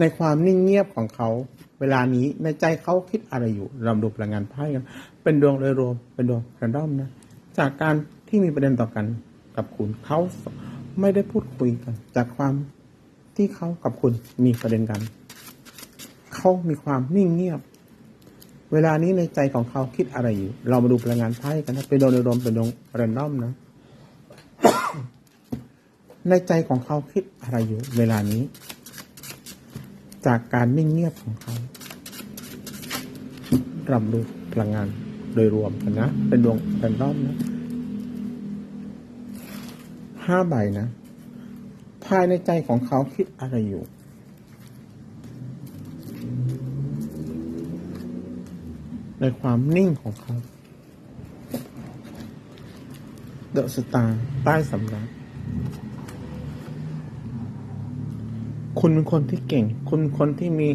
ในความนิ่งเงียบของเขา เวลานี้ในใจเขาคิดอะไรอยู่เราดูพลังงานไพ่กันเป็นดวงโดยรวมเป็นดวงแรนดอมนะจากการที่มีประเด็นต่อกันกับคุณเขาไม่ได้พูดคุยกัน จากความที่เขากับคุณมีประเด็นกันเขามีความนิ่งเงียบ เวลานี้ในใจของเขาคิดอะไรอยู่ เรามาดูพลังงานไพ่กันนะเป็นดวงโดยรวมเป็นดวงแรนดอมนะในใจของเขาคิดอะไรอยู่ เวลานี้ จากการนิ่งเงียบของเขารามาดูพลังงานโดยรวมกันนะ เป็นดวงแรนดอมนะห้าใบนะ ภายในใจของเขาคิดอะไรอยู่ ในความนิ่งของเขา เดอะสตาร์ใต้สำนัก คุณเป็นคนที่เก่ง คุณเป็นคนที่มี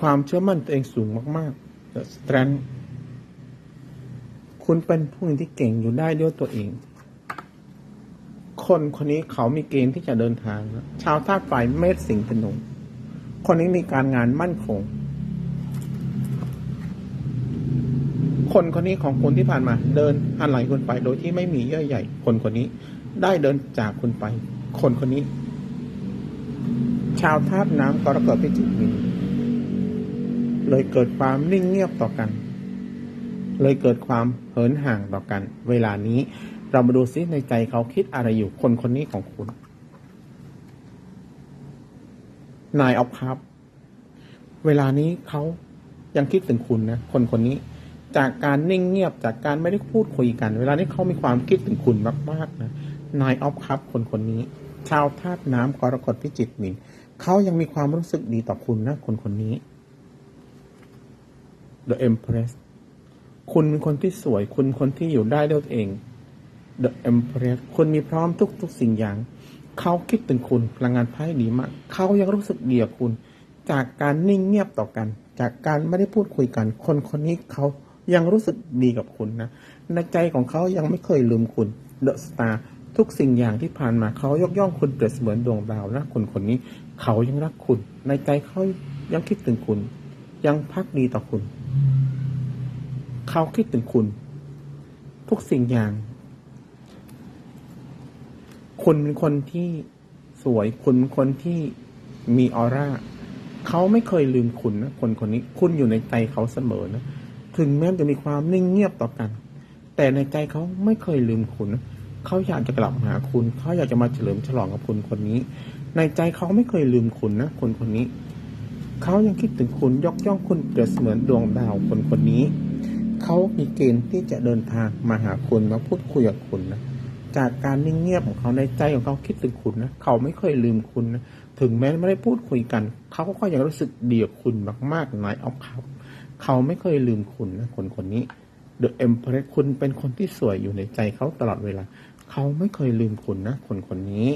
ความเชื่อมั่นตัวเองสูงมากๆ The Strength คุณเป็นผู้หญิงที่เก่งอยู่ได้ด้วยตัวเอง คนคนนี้เขามีเกณฑ์ที่จะเดินทาง ชาวธาตุไฟเมษสิงห์ธนูคนนี้มีการงานมั่นคง คนคนนี้ของคุณที่ผ่านมา เดินหันหลังคุณไปโดยที่ไม่มีเยื่อใหญ่ คนคนนี้ได้เดินจากคุณไป คนคนนี้ ชาวธาตุน้ำกรกฎพิจิกมีเลยเกิดความนิ่งเงียบต่อกัน เลยเกิดความเหินห่างต่อกัน เวลานี้เรามาดูซิในใจเขาคิดอะไรอยู่คนคนนี้ของคุณ นายออฟครับ เวลานี้เขายังคิดถึงคุณนะคนคนนี้ จากการนิ่งเงียบจากการไม่ได้พูดคุยกัน เวลานี้เขามีความคิดถึงคุณมากๆนะนายออฟครับ คนคนนี้ ชาวธาตุน้ำกรกฎพิจิกมิน เขายังมีความรู้สึกดีต่อคุณนะ คนคนนี้ The Empress คุณเป็นคนที่สวย คุณคนที่อยู่ได้ด้วยตัวเอง The Empress คุณมีพร้อมทุกทุกสิ่งอย่าง เขาคิดถึงคุณพลังงานไพ่ดีมาก เขายังรู้สึกดีกับคุณ จากการนิ่งเงียบต่อกัน จากการไม่ได้พูดคุยกัน คนคนนี้เขายังรู้สึกดีกับคุณนะ ในใจของเขายังไม่เคยลืมคุณ The Star ทุกสิ่งอย่างที่ผ่านมาเขายกย่องคุณเปรียบเสมือนดวงดาวนะคนคนนี้ เขายังรักคุณ ในใจเขายังคิดถึงคุณ ยังพักดีต่อคุณ เขาคิดถึงคุณ ทุกสิ่งอย่าง คุณเป็นคนที่สวยคุณเป็นคนที่มีออร่าเขาไม่เคยลืมคุณนะคนคนนี้ คุณอยู่ในใจเขาเสมอนะถึงแม้จะมีความนิ่งเงียบต่อกัน แต่ในใจเขาไม่เคยลืมคุณนะ เขาอยากจะกลับหาคุณ เขาอยากจะมาเฉลิมฉลองกับคุณคนนี้ ในใจเขาไม่เคยลืมคุณนะคนคนนี้ เขายังคิดถึงคุณยกย่องคุณเปรียบเสมือนดวงดาวคนคนนี้ เขามีเกณฑ์ที่จะเดินทางมาหาคุณมาพูดคุยกับคุณนะจากการนิ่งเงียบของเขาในใจของเขาคิดถึงคุณนะเขาไม่เคยลืมคุณนะถึงแม้ไม่ได้พูดคุยกัน เขาก็ยังรู้สึกดีกับคุณมากๆนายออฟเขาเขาไม่เคยลืมคุณนะคนคนนี้ The Empress คุณเป็นคนที่สวยอยู่ในใจเขาตลอดเวลา เขาไม่เคยลืมคุณนะ คนคนนี้